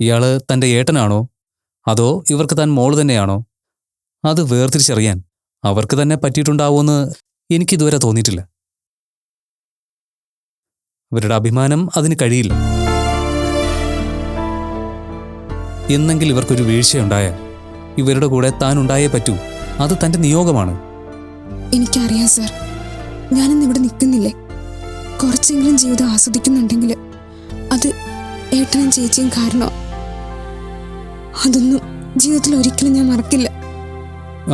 ഇയാൾ തന്റെ ഏട്ടനാണോ? അതോ ഇവർക്ക് താൻ മോൾ തന്നെയാണോ? അത് വേർതിരിച്ചറിയാൻ അവർക്ക് തന്നെ പറ്റിയിട്ടുണ്ടാവുമെന്ന് എനിക്കിതുവരെ തോന്നിയിട്ടില്ല. ഇവരുടെ അഭിമാനം അതിന് കഴിയില്ല. എന്നെങ്കിൽ ഇവർക്കൊരു വീഴ്ചയുണ്ടായാൽ ഇവരുടെ കൂടെ താൻ ഉണ്ടായേ പറ്റൂ. അത് തന്റെ നിയോഗമാണ്. എനിക്കറിയാം സർ. ഞാനിന്ന് ഇവിടെ നിൽക്കുന്നില്ലേ? കുറച്ചെങ്കിലും ജീവിതം ആസ്വദിക്കുന്നുണ്ടെങ്കിൽ അത് ഏട്ടനും ചേച്ചിയും കാരണം? അതൊന്നും ജീവിതത്തിൽ ഒരിക്കലും ഞാൻ മറക്കില്ല.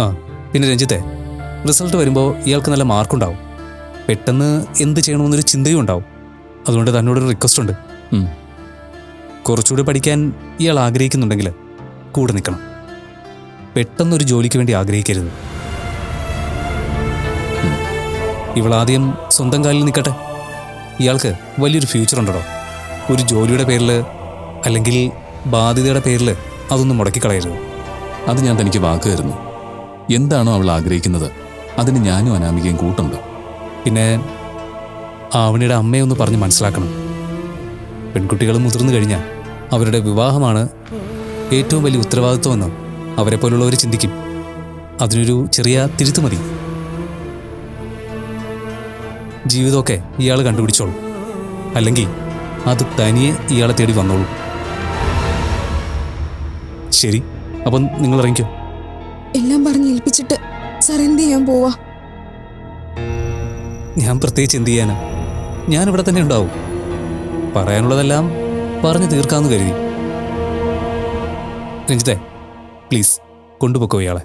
ആ പിന്നെ രഞ്ജിത്തെ റിസൾട്ട് വരുമ്പോൾ ഇയാൾക്ക് നല്ല മാർക്കുണ്ടാവും. പെട്ടെന്ന് എന്ത് ചെയ്യണമെന്നൊരു ചിന്തയും ഉണ്ടാവും. അതുകൊണ്ട് തന്നോടൊരു റിക്വസ്റ്റ് ഉണ്ട്. കുറച്ചുകൂടി പഠിക്കാൻ ഇയാൾ ആഗ്രഹിക്കുന്നുണ്ടെങ്കിൽ കൂടെ നിൽക്കണം. പെട്ടെന്നൊരു ജോലിക്ക് വേണ്ടി ആഗ്രഹിക്കരുത്. ഇവളാദ്യം സ്വന്തം കാലിൽ നിൽക്കട്ടെ. ഇയാൾക്ക് വലിയൊരു ഫ്യൂച്ചർ ഉണ്ടോ ഒരു ജോലിയുടെ പേരിൽ അല്ലെങ്കിൽ ബാധ്യതയുടെ പേരിൽ അതൊന്നും മുടക്കിക്കളയരുത്. അത് ഞാൻ തനിക്ക് വാക്കുമായിരുന്നു എന്താണോ അവൾ ആഗ്രഹിക്കുന്നത് അതിന് ഞാനും അനാമികയും കൂട്ടുണ്ട്. പിന്നെ ആവണിയുടെ അമ്മയൊന്ന് പറഞ്ഞ് മനസ്സിലാക്കണം. പെൺകുട്ടികൾ മുതിർന്നു കഴിഞ്ഞാൽ അവരുടെ വിവാഹമാണ് ഏറ്റവും വലിയ ഉത്തരവാദിത്വമെന്ന് അവരെ പോലുള്ളവർ ചിന്തിക്കും. അതിനൊരു ചെറിയ തിരുത്തു മതി. ജീവിതമൊക്കെ ഇയാൾ കണ്ടുപിടിച്ചോളൂ. അല്ലെങ്കിൽ അത് തനിയെ ഇയാളെ തേടി വന്നോളും. ശരി. അപ്പം നിങ്ങൾ ഇറങ്ങിക്കോ. എല്ലാം പറഞ്ഞ് ഏൽപ്പിച്ചിട്ട് സാർ എന്ത് ചെയ്യാൻ പോവാ? ഞാൻ പ്രത്യേകിച്ച് എന്ത് ചെയ്യാനാ? ഞാൻ ഇവിടെ തന്നെ ഉണ്ടാവും. പറയാനുള്ളതെല്ലാം പറഞ്ഞു തീർക്കാമെന്ന് കരുതി. രഞ്ജിത്തെ പ്ലീസ് കൊണ്ടുപോക്കോ ഇയാളെ.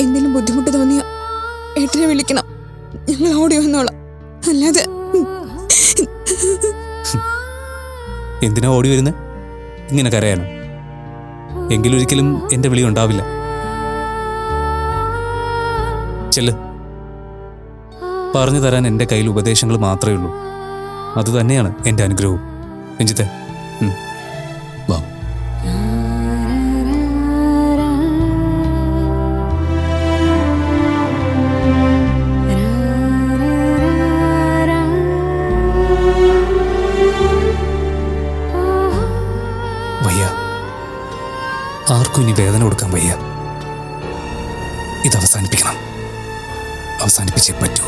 എന്തെങ്കിലും ബുദ്ധിമുട്ട് തോന്നിയ ഏട്ടനെ വിളിക്കണം. ഞങ്ങൾ ഓടി വന്നോളാം. അല്ലാതെ എന്തിനാ ഓടി വരുന്നത് ഇങ്ങനെ കരയാനോ? എങ്കിലൊരിക്കലും എന്റെ വിളി ഉണ്ടാവില്ല. ചെല്ല്. പറഞ്ഞു തരാൻ എന്റെ കയ്യിൽ ഉപദേശങ്ങൾ മാത്രമേ ഉള്ളൂ. അത് തന്നെയാണ് എന്റെ അനുഗ്രഹവും. രഞ്ജിത്തെ ആർക്കും ഇനി വേദന കൊടുക്കാൻ വയ്യ. ഇത് അവസാനിപ്പിക്കണം അവസാനിപ്പിച്ചേ പറ്റൂ.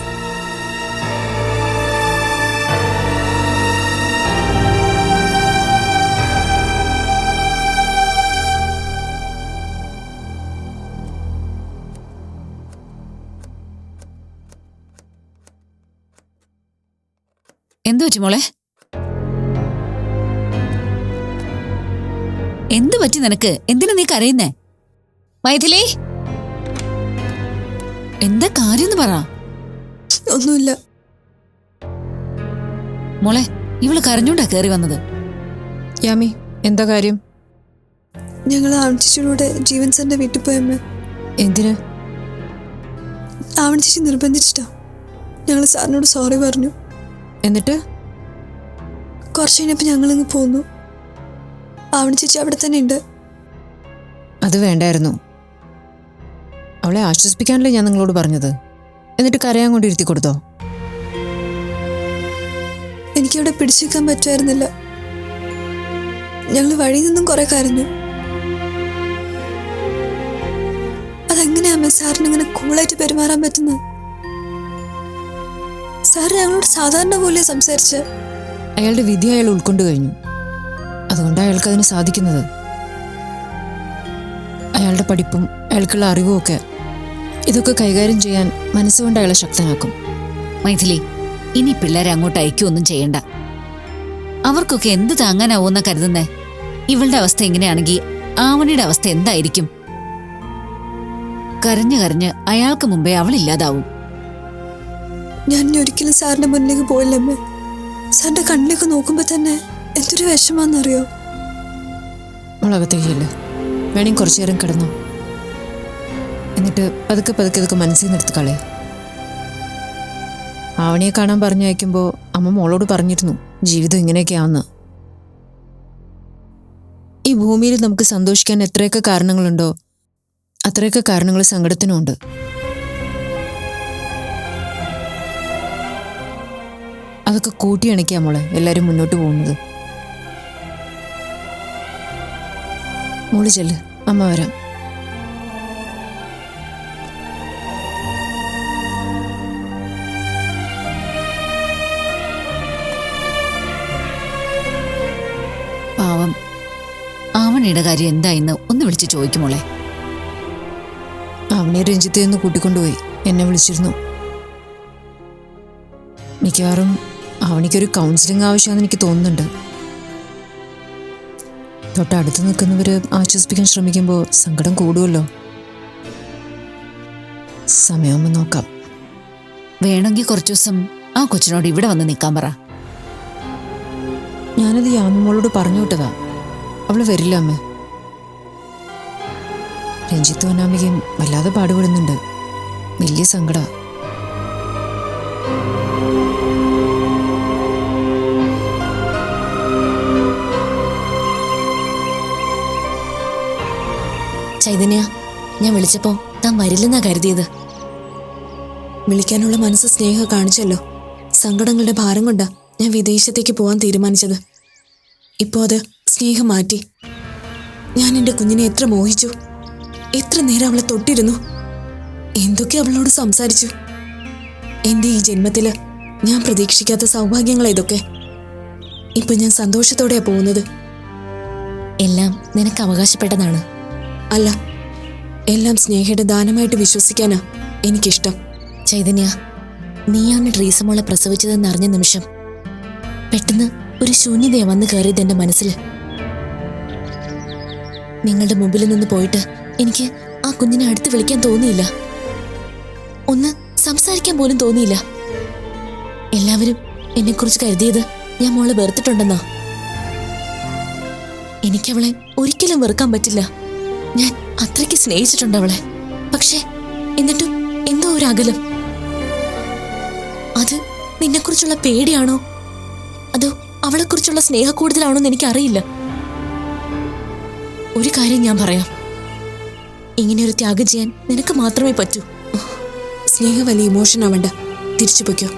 എന്തു പറ്റി മോളെ? എന്തു പറ്റി നിനക്ക്? എന്തിനാ നീ കരയുന്നേ? മൈഥിലി? എന്താ കാര്യം പറ. ഒന്നുമില്ല. മോളെ ഇവൾ കരഞ്ഞോണ്ടാ കേറി വന്നത്. യാമി എന്താ കാര്യം? ഞങ്ങൾ ആവണിച്ചിയുടെ ജീവൻ സാറിന്റെ വീട്ടിൽ പോയമ്മ. എന്തിന്? ആവണിച്ചി നിർബന്ധിച്ചിട്ടാ. ഞങ്ങൾ സാറിനോട് സോറി പറഞ്ഞു. എന്നിട്ട്? കുറച്ച് കഴിഞ്ഞപ്പോൾ ഞങ്ങളിങ്ങ് പോന്നു. ആവണിച്ചേച്ചി അവിടെ തന്നെ ഉണ്ട്. അത് വേണ്ടായിരുന്നു. അവളെ ആശ്വസിപ്പിക്കാനല്ലേ ഞാൻ നിങ്ങളോട് പറഞ്ഞത്. എന്നിട്ട് കരയാൻ കൊണ്ട് ഇരുത്തി കൊടുത്തോ? എനിക്കവിടെ പിടിച്ചു നിൽക്കാൻ പറ്റുമായിരുന്നില്ല. ഞങ്ങൾ വഴി നിന്നും കുറെ കരഞ്ഞു. അതെങ്ങനെയാ അമ്മ സാറിന് ഇങ്ങനെ കൂളായിട്ട് പെരുമാറാൻ പറ്റുന്നത്? സാർ ഞങ്ങളോട് സാധാരണ പോലെ സംസാരിച്ച്. അയാളുടെ വിധി അയാൾ ഉൾക്കൊണ്ടു കഴിഞ്ഞു. അതുകൊണ്ട് അയാൾക്ക് അതിന് സാധിക്കുന്നത്. അയാളുടെ പഠിപ്പും അയാൾക്കുള്ള അറിവും ഒക്കെ ഇതൊക്കെ കൈകാര്യം ചെയ്യാൻ മനസ്സുകൊണ്ട് അയാളെ ശക്തനാക്കും. മൈഥിലി ഇനി പിള്ളേരെ അങ്ങോട്ട് അയക്കുകയൊന്നും ചെയ്യണ്ട. അവർക്കൊക്കെ എന്ത് താങ്ങാനാവൂന്ന കരുതുന്നേ? ഇവളുടെ അവസ്ഥ എങ്ങനെയാണെങ്കിൽ ആവണിയുടെ അവസ്ഥ എന്തായിരിക്കും? കരഞ്ഞു കരഞ്ഞ് അയാൾക്ക് മുമ്പേ അവൾ ഇല്ലാതാവും. ഞാൻ ഇനി ഒരിക്കലും സാറിന്റെ മുന്നിലേക്ക് പോയില്ലമ്മേ. സാറിന്റെ കണ്ണിലേക്ക് നോക്കുമ്പോ തന്നെ എന്തൊരു വിഷമാണെന്നറിയോ അവളകത്തേക്കില്ല വേണമെങ്കിൽ കുറച്ചു നേരം കിടന്നു. എന്നിട്ട് പതുക്കെ പതുക്കെ ഇതൊക്കെ മനസ്സിൽ നിന്ന് എടുത്ത് ആവണിയെ കാണാൻ പറഞ്ഞു അയക്കുമ്പോൾ അമ്മ മോളോട് പറഞ്ഞിരുന്നു ജീവിതം ഇങ്ങനെയൊക്കെയാവുന്ന ഈ ഭൂമിയിൽ നമുക്ക് സന്തോഷിക്കാൻ എത്രയൊക്കെ കാരണങ്ങളുണ്ടോ അത്രയൊക്കെ കാരണങ്ങൾ സങ്കടത്തിനും ഉണ്ട്. അതൊക്കെ കൂട്ടിയണക്കിയാ മോളെ എല്ലാവരും മുന്നോട്ട് പോകുന്നത്. മോൾ ചെല്ല്. അമ്മ വരാം. പാവം. ആവണിയുടെ കാര്യം എന്തായിന്ന് ഒന്ന് വിളിച്ച് ചോദിക്കുമോളെ അവനെ രഞ്ജിത്തെ ഒന്ന് കൂട്ടിക്കൊണ്ടുപോയി എന്നെ വിളിച്ചിരുന്നു. മിക്കവാറും അവനിക്കൊരു കൗൺസിലിംഗ് ആവശ്യമാണെന്ന് എനിക്ക് തോന്നുന്നുണ്ട്. തൊട്ടടുത്ത് നിൽക്കുന്നവര് ആശ്വസിപ്പിക്കാൻ ശ്രമിക്കുമ്പോൾ സങ്കടം കൂടുമല്ലോ സമയമാകുമ്പോൾ നോക്കാം. വേണമെങ്കിൽ കുറച്ചു ദിവസം ആ കൊച്ചിനോട് ഇവിടെ വന്ന് നിൽക്കാൻ പറ. ഞാനത് യാമോളോട് പറഞ്ഞു വിട്ടതാ. അവൾ വരില്ല അമ്മ. രഞ്ജിത്തും അനാമികയും വല്ലാതെ പാടുപെടുന്നുണ്ട്. വലിയ സങ്കട. ഞാൻ വിളിച്ചപ്പോ താൻ വരില്ലെന്നാ കരുതിയത്. വിളിക്കാനുള്ള മനസ്സ് സ്നേഹം കാണിച്ചല്ലോ. സങ്കടങ്ങളുടെ ഭാരം കൊണ്ടാ ഞാൻ വിദേശത്തേക്ക് പോകാൻ തീരുമാനിച്ചത്. ഇപ്പോ അത് സ്നേഹം മാറ്റി. ഞാൻ എന്റെ കുഞ്ഞിനെ എത്ര മോഹിച്ചു. എത്ര നേരം അവളെ തൊട്ടിരുന്നു. എന്തൊക്കെ അവളോട് സംസാരിച്ചു. എന്റെ ഈ ജന്മത്തിൽ ഞാൻ പ്രതീക്ഷിക്കാത്ത സൗഭാഗ്യങ്ങൾ ഇതൊക്കെ. ഇപ്പൊ ഞാൻ സന്തോഷത്തോടെയാ പോകുന്നത്. എല്ലാം നിനക്ക് അവകാശപ്പെട്ടതാണ്. അല്ല എല്ലാം സ്നേഹയുടെ ദാനമായിട്ട് വിശ്വസിക്കാനാ എനിക്കിഷ്ടം. ചൈതന്യ നീയാണ് ട്രീസമോളെ പ്രസവിച്ചതെന്ന് അറിഞ്ഞ നിമിഷം പെട്ടെന്ന് ഒരു ശൂന്യതയെ വന്നു കയറിയത് എന്റെ മനസ്സിൽ. നിങ്ങളുടെ മുമ്പിൽ നിന്ന് പോയിട്ട് എനിക്ക് ആ കുഞ്ഞിനെ അടുത്ത് വിളിക്കാൻ തോന്നിയില്ല. ഒന്ന് സംസാരിക്കാൻ പോലും തോന്നിയില്ല. എല്ലാവരും എന്നെക്കുറിച്ച് കരുതിയത് ഞാൻ മോളെ വെറുത്തിട്ടുണ്ടെന്നാ. എനിക്കവളെ ഒരിക്കലും വെറുക്കാൻ പറ്റില്ല. ഞാൻ അത്രയ്ക്ക് സ്നേഹിച്ചിട്ടുണ്ട് അവളെ. പക്ഷേ എന്നിട്ടും എന്തോ ഒരു അകലം. അത് നിന്നെക്കുറിച്ചുള്ള പേടിയാണോ? അതോ അവളെക്കുറിച്ചുള്ള സ്നേഹ കൂടുതലാണോ എന്ന് എനിക്കറിയില്ല. ഒരു കാര്യം ഞാൻ പറയാം. ഇങ്ങനെ ഒരു ത്യാഗം ചെയ്യാൻ നിനക്ക് മാത്രമേ പറ്റൂ. സ്നേഹ വലിയ ഇമോഷൻ ആവണ്ട. തിരിച്ചു പൊയ്ക്കോ.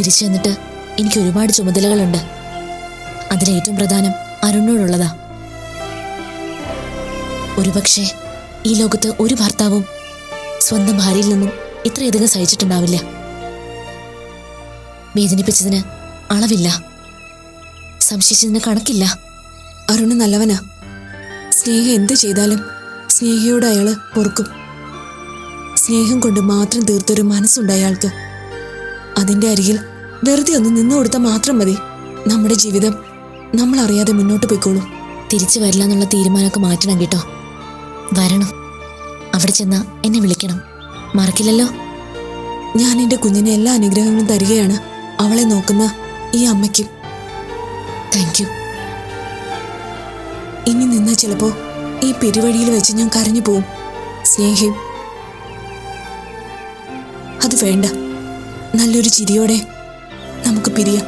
തിരിച്ചു വന്നിട്ട് എനിക്ക് ഒരുപാട് ചുമതലകളുണ്ട്. അതിലേറ്റവും പ്രധാനം അരുണിനോടുള്ളതാ. ഒരുപക്ഷെ ഈ ലോകത്ത് ഒരു ഭർത്താവും സ്വന്തം ഭാര്യയിൽ നിന്നും ഇത്രയധികം സഹിച്ചിട്ടുണ്ടാവില്ല. വേദനിപ്പിച്ചതിന് അളവില്ല. സംശയിച്ചതിന് കണക്കില്ല. അരുണ് നല്ലവനാ. സ്നേഹ എന്ത് ചെയ്താലും സ്നേഹയോട് അയാൾ പൊറുക്കും. സ്നേഹം കൊണ്ട് മാത്രം തീർത്തൊരു മനസ്സുണ്ട് അയാൾക്ക് അതിന്റെ അരികിൽ വെറുതെ ഒന്ന് നിന്നു കൊടുത്താൽ മാത്രം മതി. നമ്മുടെ ജീവിതം നമ്മൾ അറിയാതെ മുന്നോട്ട് പോയിക്കോളും. തിരിച്ചു വരില്ല എന്നുള്ള തീരുമാനമൊക്കെ മാറ്റണം കേട്ടോ. വരണം. അവിടെ ചെന്ന എന്നെ വിളിക്കണം. മറക്കില്ലല്ലോ? ഞാൻ എന്റെ കുഞ്ഞിനെ എല്ലാ അനുഗ്രഹങ്ങളും തരികയാണ്. അവളെ നോക്കുന്ന ഈ അമ്മയ്ക്കും. താങ്ക് യു ഇനി നിന്നാ ചിലപ്പോ ഈ പെരുവഴിയിൽ വെച്ച് ഞാൻ കരഞ്ഞു പോവും. സ്നേഹയും അത് വേണ്ട. നല്ലൊരു ചിരിയോടെ നമുക്ക് പിരിയാം.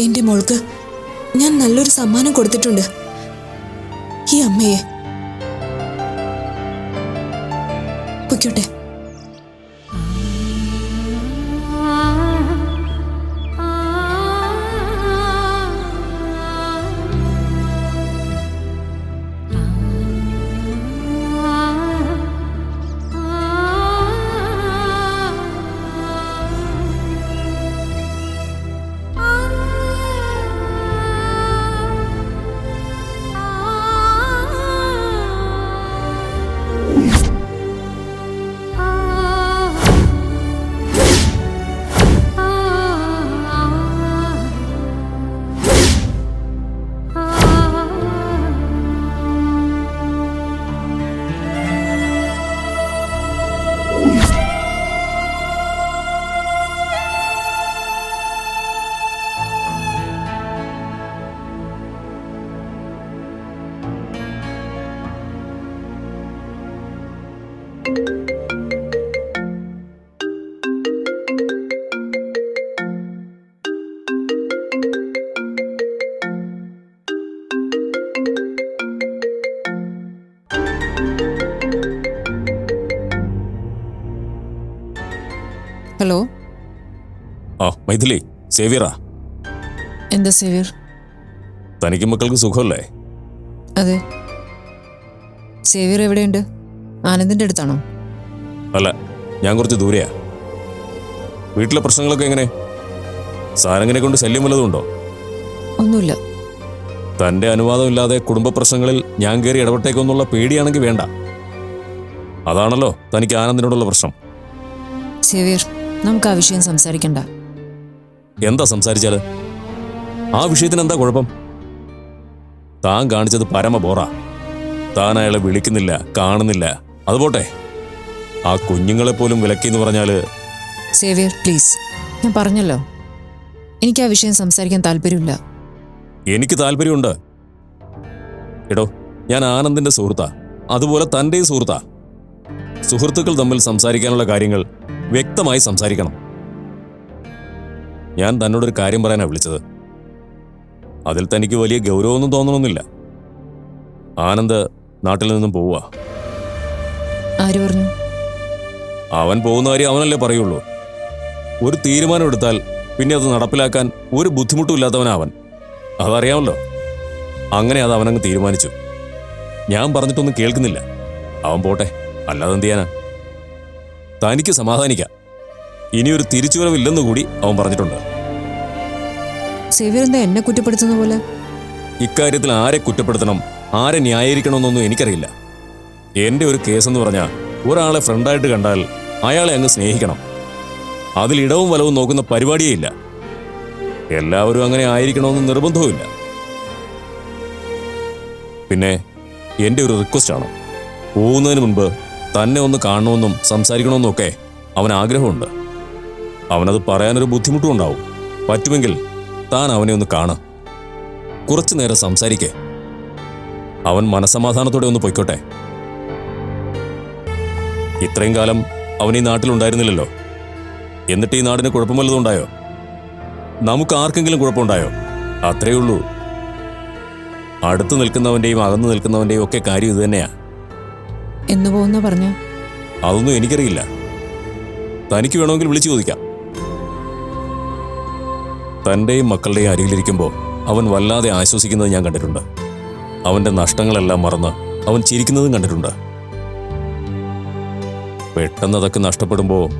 എന്റെ മോൾക്ക് ഞാൻ നല്ലൊരു സമ്മാനം കൊടുത്തിട്ടുണ്ട്. ഈ അമ്മയെ. പൊയ്ക്കോട്ടെ. ഹലോ? ആ മൈഥിലി സേവിയറാ. എന്താ സേവ്യർ? തനിക്ക് മക്കൾക്ക് സുഖമല്ലേ? അതെ. സേവിയർ എവിടെയുണ്ട്? ആനന്ദിന്റെ അടുത്താണോ? അല്ല ഞാൻ കുറച്ച് ദൂരെയാ. വീട്ടിലെ പ്രശ്നങ്ങളൊക്കെ എങ്ങനെ? സാരങ്ങനെ കൊണ്ട് ശല്യം വല്ലതും ഉണ്ടോ? ഒന്നുമില്ല. തന്റെ അനുവാദമില്ലാതെ കുടുംബ പ്രശ്നങ്ങളിൽ ഞാൻ കയറി ഇടപെട്ടേക്കൊന്നുള്ള പേടിയാണെങ്കിൽ വേണ്ട. അതാണല്ലോ തനിക്ക് ആനന്ദിനോടുള്ള പ്രശ്നം. സേവിയർ നമുക്ക് ആ വിഷയം സംസാരിക്കണ്ട. എന്താ സംസാരിച്ചാൽ? ആ വിഷയത്തിന് എന്താ കുഴപ്പം? താൻ കാണിച്ചത് പരമ ബോറ. താൻ അയാളെ വിളിക്കുന്നില്ല കാണുന്നില്ല. അതുപോട്ടെ ആ കുഞ്ഞുങ്ങളെ പോലും വിലക്കിന്ന് പറഞ്ഞാൽ സേവിയർ പ്ലീസ്. ഞാൻ പറഞ്ഞല്ലോ. എനിക്ക് ആ വിഷയം സംസാരിക്കാൻ താല്പര്യമില്ല. എനിക്ക് താല്പര്യമുണ്ട്. എടോ ഞാൻ ആനന്ദിന്റെ സുഹൃത്താ. അതുപോലെ തന്റെയും സുഹൃത്താ. സുഹൃത്തുക്കൾ തമ്മിൽ സംസാരിക്കാനുള്ള കാര്യങ്ങൾ വ്യക്തമായി സംസാരിക്കണം. ഞാൻ തന്നോടൊരു കാര്യം പറയാനാണ് വിളിച്ചത്. അതിൽ തനിക്ക് വലിയ ഗൗരവമൊന്നും തോന്നണമെന്നില്ല. ആനന്ദ് നാട്ടിൽ നിന്നും പോവുക ആര് പറഞ്ഞു? അവൻ പോകുന്ന കാര്യം അവനല്ലേ പറയുള്ളൂ. ഒരു തീരുമാനം എടുത്താൽ പിന്നെ അത് നടപ്പിലാക്കാൻ ഒരു ബുദ്ധിമുട്ടും ഇല്ലാത്തവനാ അവൻ. അതറിയാമല്ലോ. അങ്ങനെ അത് അവനങ്ങ് തീരുമാനിച്ചു. ഞാൻ പറഞ്ഞിട്ടൊന്നും കേൾക്കുന്നില്ല. അവൻ പോട്ടെ. അല്ലാതെ എന്ത് ചെയ്യാനാ? തനിക്ക് സമാധാനിക്കാം. ഇനിയൊരു തിരിച്ചുവരവില്ലെന്ന് കൂടി അവൻ പറഞ്ഞിട്ടുണ്ട്. സേവിയർ എന്താ എന്നെ കുറ്റപ്പെടുത്തുന്ന പോലെ? ഇക്കാര്യത്തിൽ ആരെ കുറ്റപ്പെടുത്തണം ആരെ ന്യായീകരിക്കണമെന്നൊന്നും എനിക്കറിയില്ല. എന്റെ ഒരു കേസെന്ന് പറഞ്ഞാൽ ഒരാളെ ഫ്രണ്ടായിട്ട് കണ്ടാൽ അയാളെ അങ്ങ് സ്നേഹിക്കണം. അതിൽ ഇടവും വലവും നോക്കുന്ന പരിപാടിയേ ഇല്ല എല്ലാവരും അങ്ങനെ ആയിരിക്കണമെന്ന് നിർബന്ധവുമില്ല. പിന്നെ എന്റെ ഒരു റിക്വസ്റ്റ് ആണ് പോകുന്നതിന് മുൻപ് തന്നെ ഒന്ന് കാണണമെന്നും സംസാരിക്കണമെന്നും ഒക്കെ അവൻ ആഗ്രഹമുണ്ട്. അവനത് പറയാനൊരു ബുദ്ധിമുട്ടും ഉണ്ടാവും. പറ്റുമെങ്കിൽ താൻ അവനെ ഒന്ന് കാണാം. കുറച്ചു നേരം സംസാരിക്കേ. അവൻ മനസമാധാനത്തോടെ ഒന്ന് പൊയ്ക്കോട്ടെ. ഇത്രയും കാലം അവൻ ഈ നാട്ടിലുണ്ടായിരുന്നില്ലല്ലോ എന്നിട്ട് ഈ നാടിന് കുഴപ്പം ഉണ്ടായോ? നമുക്ക് ആർക്കെങ്കിലും കുഴപ്പമുണ്ടായോ അത്രയേ ഉള്ളൂ. അടുത്ത് നിൽക്കുന്നവന്റെയും അകന്നു നിൽക്കുന്നവന്റെയും ഒക്കെ കാര്യം ഇത് തന്നെയാ. എന്ന് പോകുന്ന പറഞ്ഞു? അതൊന്നും എനിക്കറിയില്ല. തനിക്ക് വേണമെങ്കിൽ വിളിച്ചു ചോദിക്കാം. തന്റെയും മക്കളുടെയും അരികിലിരിക്കുമ്പോൾ അവൻ വല്ലാതെ ആശ്വസിക്കുന്നത് ഞാൻ കണ്ടിട്ടുണ്ട്. അവന്റെ നഷ്ടങ്ങളെല്ലാം മറന്ന് അവൻ ചിരിക്കുന്നതും കണ്ടിട്ടുണ്ട്. പെട്ടെന്ന് അതൊക്കെ നഷ്ടപ്പെടുമ്പോൾ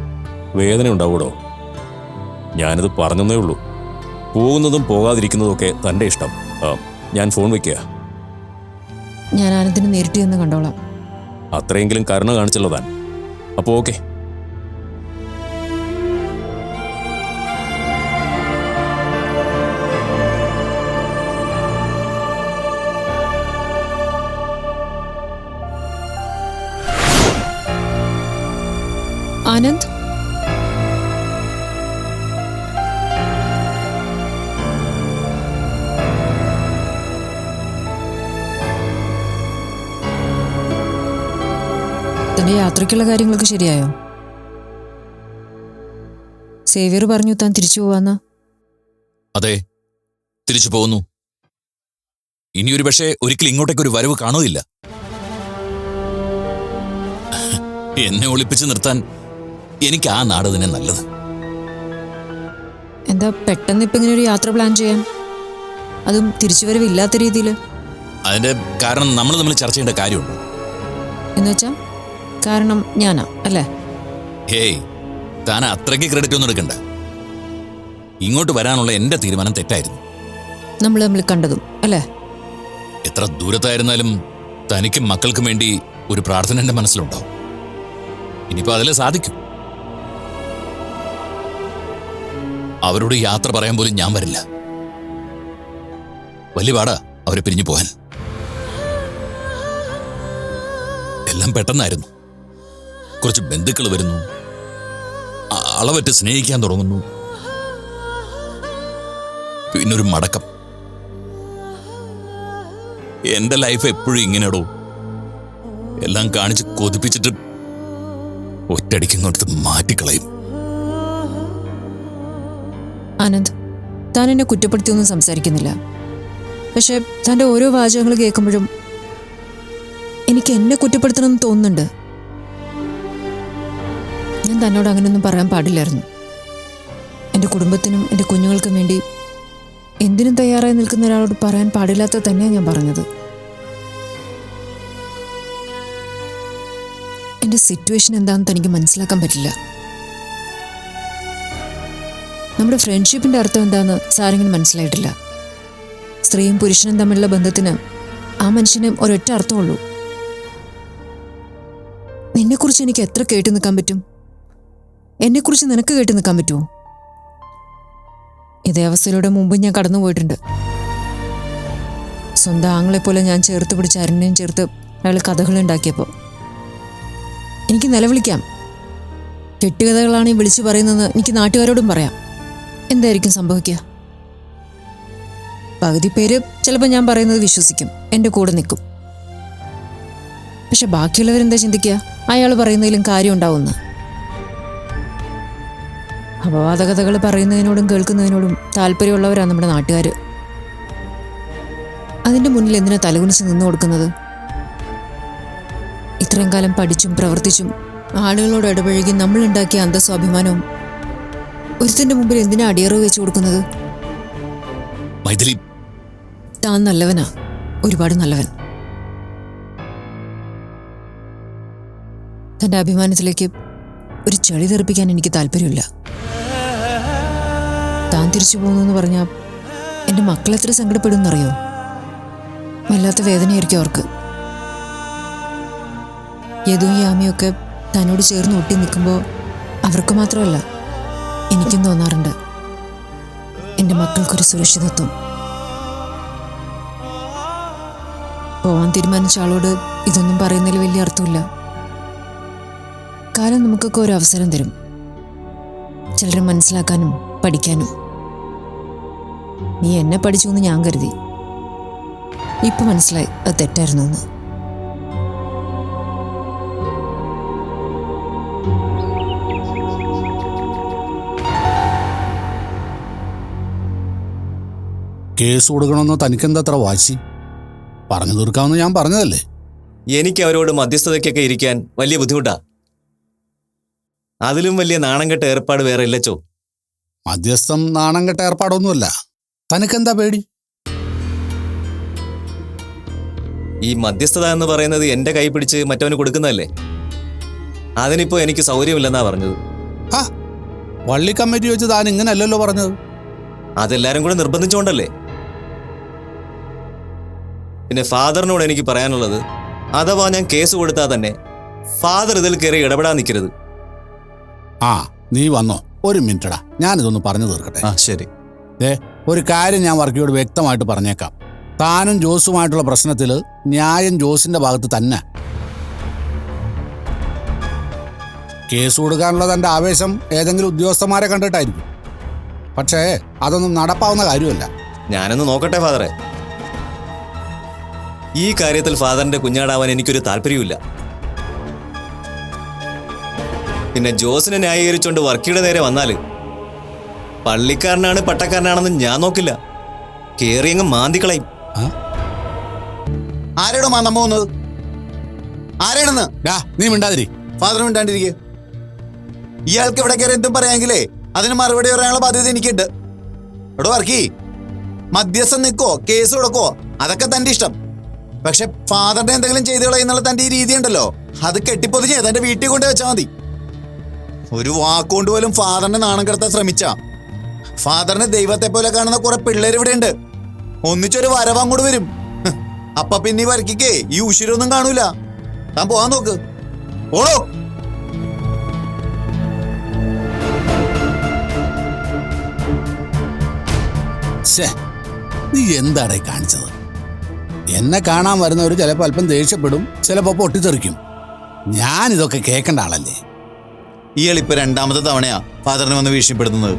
വേദന ഉണ്ടാവൂടോ ഞാനിത് പറഞ്ഞതേ ഉള്ളൂ. പോകുന്നതും പോകാതിരിക്കുന്നതും ഒക്കെ തന്റെ ഇഷ്ടം. ഞാൻ ഫോൺ വെക്കുക. ഞാൻ ആനന്ദിനെ നേരിട്ട് ചെന്ന് കണ്ടോളാം. അത്രയെങ്കിലും കരുണ കാണിച്ചല്ലോ താൻ. അപ്പോൾ ഓക്കെ. ആനന്ദ് തന്റെ യാത്രയ്ക്കുള്ള കാര്യങ്ങളൊക്കെ ശരിയായോ? സേവിയർ പറഞ്ഞു താൻ തിരിച്ചു പോവാന്ന്? അതെ തിരിച്ചു പോകുന്നു. ഇനി ഒരു പക്ഷേ ഒരിക്കലും ഇങ്ങോട്ടേക്ക് ഒരു വരവ് കാണുകയില്ല. എന്നെ ഒളിപ്പിച്ചു നിർത്താൻ എനിക്ക് ആ നാട് തന്നെ നല്ലത്. എന്താ പെട്ടെന്ന് ഇപ്പൊ ഇങ്ങനെ ഒരു യാത്ര പ്ലാൻ ചെയ്യാൻ? അതും തിരിച്ചുവരവില്ലാത്ത രീതിയിൽ അതിന്റെ കാരണം നമ്മൾ തമ്മിൽ ചർച്ച ചെയ്യേണ്ട കാര്യമുണ്ട്. എന്ന് വെച്ചാ കാരണം ഞാനാ അല്ലേ? ഹേയ് താൻ അത്രയ്ക്ക് ക്രെഡിറ്റ് ഒന്നും എടുക്കണ്ട. ഇങ്ങോട്ട് വരാനുള്ള എന്റെ തീരുമാനം തെറ്റായിരുന്നു. നമ്മൾ തമ്മിൽ കണ്ടതും അല്ലേ? എത്ര ദൂരത്തായിരുന്നാലും തനിക്കും മക്കൾക്കും വേണ്ടി ഒരു പ്രാർത്ഥന എന്റെ മനസ്സിലുണ്ടോ? ഇനിയിപ്പോ അതിലെ സാധിക്കും. അവരോട് യാത്ര പറയാൻ പോലും ഞാൻ വരില്ല. വലിയ പാടാ അവരെ പിരിഞ്ഞു പോകാൻ. എല്ലാം പെട്ടെന്നായിരുന്നു. കുറച്ച് ബന്ധുക്കൾ വരുന്നു. അളവറ്റ് സ്നേഹിക്കാൻ തുടങ്ങുന്നു. പിന്നൊരു മടക്കം. എന്റെ ലൈഫ് എപ്പോഴും ഇങ്ങനെടോ. എല്ലാം കാണിച്ച് കൊതിപ്പിച്ചിട്ട് ഒറ്റടിക്കുന്നിടത്ത് മാറ്റിക്കളയും. ആനന്ദ് താൻ എന്നെ കുറ്റപ്പെടുത്തിയൊന്നും സംസാരിക്കുന്നില്ല. പക്ഷെ തന്റെ ഓരോ വാചകങ്ങൾ കേൾക്കുമ്പോഴും എനിക്ക് എന്നെ കുറ്റപ്പെടുത്തണമെന്ന് തോന്നുന്നുണ്ട്. ഞാൻ തന്നോട് അങ്ങനെയൊന്നും പറയാൻ പാടില്ലായിരുന്നു. എന്റെ കുടുംബത്തിനും എന്റെ കുഞ്ഞുങ്ങൾക്കും വേണ്ടി എന്തിനും തയ്യാറായി നിൽക്കുന്ന ഒരാളോട് പറയാൻ പാടില്ലാത്ത തന്നെയാണ് ഞാൻ പറഞ്ഞത്. എന്റെ സിറ്റുവേഷൻ എന്താണെന്ന് തനിക്ക് മനസ്സിലാക്കാൻ പറ്റില്ല. നമ്മുടെ ഫ്രണ്ട്ഷിപ്പിന്റെ അർത്ഥം എന്താണെന്ന് സാരെങ്കിലും മനസ്സിലായിട്ടില്ല. സ്ത്രീയും പുരുഷനും തമ്മിലുള്ള ബന്ധത്തിന് ആ മനുഷ്യന് ഒരൊറ്റ അർത്ഥമുള്ളൂ. നിന്നെക്കുറിച്ച് എനിക്ക് എത്ര കേട്ടു നിൽക്കാൻ പറ്റും? എന്നെക്കുറിച്ച് നിനക്ക് കേട്ട് നിൽക്കാൻ പറ്റുമോ? ഇതേ അവസ്ഥയിലൂടെ മുമ്പ് ഞാൻ കടന്നു പോയിട്ടുണ്ട്. സ്വന്തം ആങ്ങളെ പോലെ ഞാൻ ചേർത്ത് പിടിച്ച അരുണിനെയും ചേർത്ത് അയാൾ കഥകൾ ഉണ്ടാക്കിയപ്പോൾ. എനിക്ക് നിലവിളിക്കാം. കെട്ടുകഥകളാണ് ഈ വിളിച്ചു പറയുന്നതെന്ന് എനിക്ക് നാട്ടുകാരോടും പറയാം. എന്തായിരിക്കും സംഭവിക്കുക? പകുതി പേര് ചിലപ്പോൾ ഞാൻ പറയുന്നത് വിശ്വസിക്കും. എന്റെ കൂടെ നിൽക്കും. പക്ഷെ ബാക്കിയുള്ളവരെന്താ ചിന്തിക്കുക? അയാൾ പറയുന്നതിലും കാര്യം ഉണ്ടാവുമെന്ന്. അപവാദ കഥകൾ പറയുന്നതിനോടും കേൾക്കുന്നതിനോടും താല്പര്യമുള്ളവരാണ് നമ്മുടെ നാട്ടുകാർ അതിന്റെ മുന്നിൽ എന്തിനാ തലകുനിച്ച് നിന്നു കൊടുക്കുന്നത്? ഇത്രയും കാലം പഠിച്ചും പ്രവർത്തിച്ചും ആളുകളോട് ഇടപഴകി നമ്മൾ ഉണ്ടാക്കിയ അന്തസ്വാഭിമാനവും ഒരുത്തിന്റെ മുമ്പിൽ എന്തിനാ അടിയറവ് വെച്ചു കൊടുക്കുന്നത്? മൈഥിലി താൻ നല്ലവനാ. ഒരുപാട് നല്ലവൻ. തന്റെ അഭിമാനത്തിലേക്ക് ഒരു ചെളി തെറിപ്പിക്കാൻ എനിക്ക് താല്പര്യമില്ല. താൻ തിരിച്ചു പോകുന്നു എന്ന് പറഞ്ഞാൽ എന്റെ മക്കൾ എത്ര സങ്കടപ്പെടുമെന്നറിയോ? വല്ലാത്ത വേദനയായിരിക്കും അവർക്ക്. യദുവും യാമിയൊക്കെ തന്നോട് ചേർന്ന് ഒട്ടി നിൽക്കുമ്പോൾ അവർക്ക് മാത്രമല്ല എനിക്കും തോന്നാറുണ്ട്. എന്റെ മക്കൾക്കൊരു സുരക്ഷിതത്വം. പോവാൻ തീരുമാനിച്ച ആളോട് ഇതൊന്നും പറയുന്നതിൽ വലിയ അർത്ഥമില്ല. കാലം നമുക്കൊക്കെ ഒരു അവസരം തരും. ചിലരെ മനസ്സിലാക്കാനും പഠിക്കാനും. നീ എന്നെ പഠിച്ചു എന്ന് ഞാൻ കരുതി. ഇപ്പൊ മനസ്സിലായി അത് തെറ്റായിരുന്നു എന്ന്. കേസ് കൊടുക്കണമെന്ന് തനിക്കെന്താത്ര വാശി? പറഞ്ഞു തീർക്കാമെന്ന് ഞാൻ പറഞ്ഞതല്ലേ? എനിക്ക് അവരോട് മധ്യസ്ഥതയ്ക്കൊക്കെ ഇരിക്കാൻ വലിയ ബുദ്ധിമുട്ടാ. അതിലും വലിയ നാണം കെട്ട ഏർപ്പാട് വേറെ ഇല്ലച്ചോ? മധ്യസ്ഥം നാണം കെട്ട ഏർപ്പാടൊന്നുമല്ല. തനിക്കെന്താ പേടി? ഈ മധ്യസ്ഥത എന്ന് പറയുന്നത് എന്റെ കൈ പിടിച്ച് മറ്റവന് കൊടുക്കുന്നതല്ലേ? അതിനിപ്പോ എനിക്ക് സൗകര്യമില്ലെന്നാ പറഞ്ഞത്. ആ വള്ളി കമ്മിറ്റി വെച്ച് താൻ ഇങ്ങനെയല്ലല്ലോ പറഞ്ഞത്. അതെല്ലാരും കൂടെ നിർബന്ധിച്ചുകൊണ്ടല്ലേ പിന്നെ ഫാദറിനോട് എനിക്ക് പറയാനുള്ളത് അഥവാ ഞാൻ കേസ് കൊടുത്താൽ തന്നെ ഫാദർ ഇതിൽ കയറി ഇടപെടാൻ നിൽക്കരുത്. ആ നീ വന്നോ. ഒരു മിനിറ്റടാ. ഞാനിതൊന്ന് പറഞ്ഞു തീർക്കട്ടെ. ആ ശരി. ദേ ഒരു കാര്യം ഞാൻ വർക്കിയോട് വ്യക്തമായിട്ട് പറഞ്ഞേക്കാം. താനും ജോസുമായിട്ടുള്ള പ്രശ്നത്തിൽ ന്യായം ജോസിന്റെ ഭാഗത്ത് തന്നെ. കേസ് കൊടുക്കാനുള്ള തന്റെ ആവേശം ഏതെങ്കിലും ഉദ്യോഗസ്ഥന്മാരെ കണ്ടിട്ടായിരിക്കും. പക്ഷേ അതൊന്നും നടപ്പാവുന്ന കാര്യമല്ല. ഞാനൊന്ന് നോക്കട്ടെ ഫാദറെ. ഈ കാര്യത്തിൽ ഫാദറിന്റെ കുഞ്ഞാടാവാൻ എനിക്കൊരു താല്പര്യമില്ല പിന്നെ ജോസിനെ ന്യായീകരിച്ചുകൊണ്ട് വർക്കിയുടെ നേരെ വന്നാൽ പള്ളിക്കാരനാണ് പട്ടക്കാരനാണെന്ന് ഞാൻ നോക്കില്ല. കേറിയങ്ങ് മാന്തിക്കളയും. ആരോട് മന്നം പോകുന്നത്? ആരാണെന്ന്? ഡാ നീ മിണ്ടാതിരി. ഫാദർ മിണ്ടാണ്ടിരിക്കുക ഇയാൾക്ക് ഇവിടെ കയറി എന്തും പറയാമെങ്കിലേ അതിന് മറുപടി പറയാനുള്ള ബാധ്യത എനിക്കുണ്ട്. എടോ വർക്കി മധ്യസ്ഥം നിൽക്കോ കേസ് കൊടുക്കോ അതൊക്കെ തന്റെ ഇഷ്ടം. പക്ഷെ ഫാദറിന്റെ എന്തെങ്കിലും ചെയ്തു കളയുന്നുള്ള തന്റെ ഈ രീതി ഉണ്ടല്ലോ. അത് കെട്ടിപ്പൊതിഞ്ഞ് തന്റെ വീട്ടിൽ കൊണ്ട് വെച്ചാൽ മതി. ഒരു വാക്കുകൊണ്ട് പോലും ഫാദറിനെ നാണം കിടത്താൻ ശ്രമിച്ച. ഫാദറിനെ ദൈവത്തെ പോലെ കാണുന്ന കുറെ പിള്ളേർ ഇവിടെ ഉണ്ട് ഒന്നിച്ചൊരു വരവ് അങ്ങോട്ട് വരും. അപ്പ പിന്നെ ഈ വർക്കിക്കേ ഈ ഉശിരൊന്നും കാണൂല. താൻ പോവാൻ നോക്ക്. ഓടോ നീ എന്താടേ കാണിച്ചത്? എന്നെ കാണാൻ വരുന്നവർ ചിലപ്പോൾ അല്പം ദേഷ്യപ്പെടും ചിലപ്പോൾ പൊട്ടിത്തെറിക്കും. ഞാൻ ഇതൊക്കെ കേൾക്കേണ്ട ആളല്ലേ? ഇയാൾ ഇപ്പൊ രണ്ടാമത്തെ തവണയാ ഫാദറിനെ വന്ന് ഭീഷണിപ്പെടുത്തുന്നത്.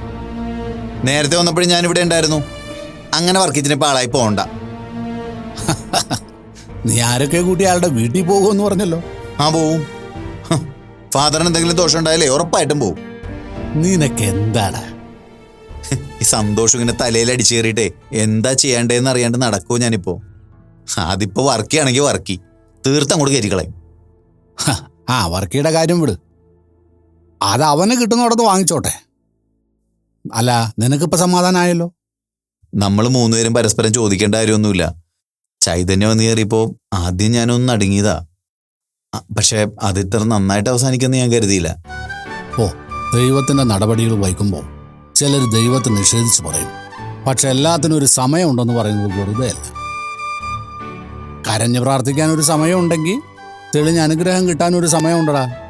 നേരത്തെ വന്നപ്പോഴും ഞാൻ ഇവിടെ ഉണ്ടായിരുന്നു. അങ്ങനെ വർക്കിച്ചിന് ഇപ്പൊ ആളായി പോകണ്ട നീ ആരൊക്കെ കൂട്ടി ആളുടെ വീട്ടിൽ പോകുമെന്ന് പറഞ്ഞല്ലോ? ആ പോവും. ഫാദറിന് എന്തെങ്കിലും ദോഷം ഉണ്ടായാലേ ഉറപ്പായിട്ടും പോവും. നിനക്ക് എന്താണ്? ഈ സന്തോഷം ഇങ്ങനെ തലയിൽ അടിച്ചു കയറിയിട്ടേ എന്താ ചെയ്യേണ്ടതെന്ന് അറിയാണ്ട് നടക്കുമോ ഞാനിപ്പോ? അതിപ്പോ വർക്കിയാണെങ്കിൽ വർക്കി. തീർത്ത് അങ്ങോട്ട് കയറ്റിക്കളയും. ആ വർക്കിയുടെ കാര്യം വിട്. അത് അവന് കിട്ടുന്നിടത്ത് വാങ്ങിച്ചോട്ടെ. അല്ല നിനക്കിപ്പോ സമാധാനമായല്ലോ നമ്മൾ മൂന്നുപേരും പരസ്പരം ചോദിക്കേണ്ട കാര്യമൊന്നുമില്ല. ചൈതന്യം വന്നു കയറിയപ്പോ ആദ്യം ഞാനൊന്ന് അടങ്ങിയതാ. പക്ഷെ അത് ഇത്ര നന്നായിട്ട് അവസാനിക്കുമെന്ന് ഞാൻ കരുതിയില്ല. ഓ ദൈവത്തിന്റെ നടപടികൾ വൈകുമ്പോൾ ചിലർ ദൈവത്തെ നിഷേധിച്ച് പറയും. പക്ഷെ എല്ലാത്തിനും ഒരു സമയമുണ്ടെന്ന് പറയുന്നത് വെറുതെ അല്ല. കരഞ്ഞു പ്രാർത്ഥിക്കാൻ ഒരു സമയമുണ്ടെങ്കിൽ തെളിഞ്ഞ അനുഗ്രഹം കിട്ടാൻ ഒരു സമയമുണ്ടടാ.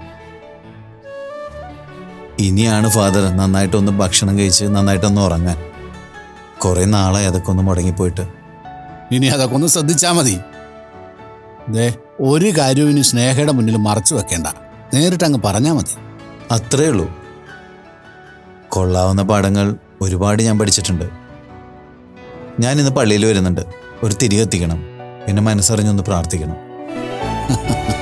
ഇനിയാണ് ഫാദർ നന്നായിട്ടൊന്ന് ഭക്ഷണം കഴിച്ച് നന്നായിട്ടൊന്ന് ഉറങ്ങാൻ. കുറേ നാളായി അതൊക്കെ ഒന്ന് മുടങ്ങിപ്പോയിട്ട്. ഇനി അതൊക്കെ ഒന്ന് ശ്രദ്ധിച്ചാൽ മതി. ദേ ഒരു കാര്യവും ഇനി സ്നേഹയുടെ മുന്നിൽ മറച്ചു വെക്കേണ്ട. നേരിട്ട് അങ്ങ് പറഞ്ഞാൽ മതി. അത്രേ ഉള്ളൂ. കൊള്ളാവുന്ന പാഠങ്ങൾ ഒരുപാട് ഞാൻ പഠിച്ചിട്ടുണ്ട്. ഞാൻ ഇന്ന് പള്ളിയിൽ വരുന്നുണ്ട്. ഒരു തിരികെത്തിക്കണം പിന്നെ മനസ്സറിഞ്ഞൊന്ന് പ്രാർത്ഥിക്കണം.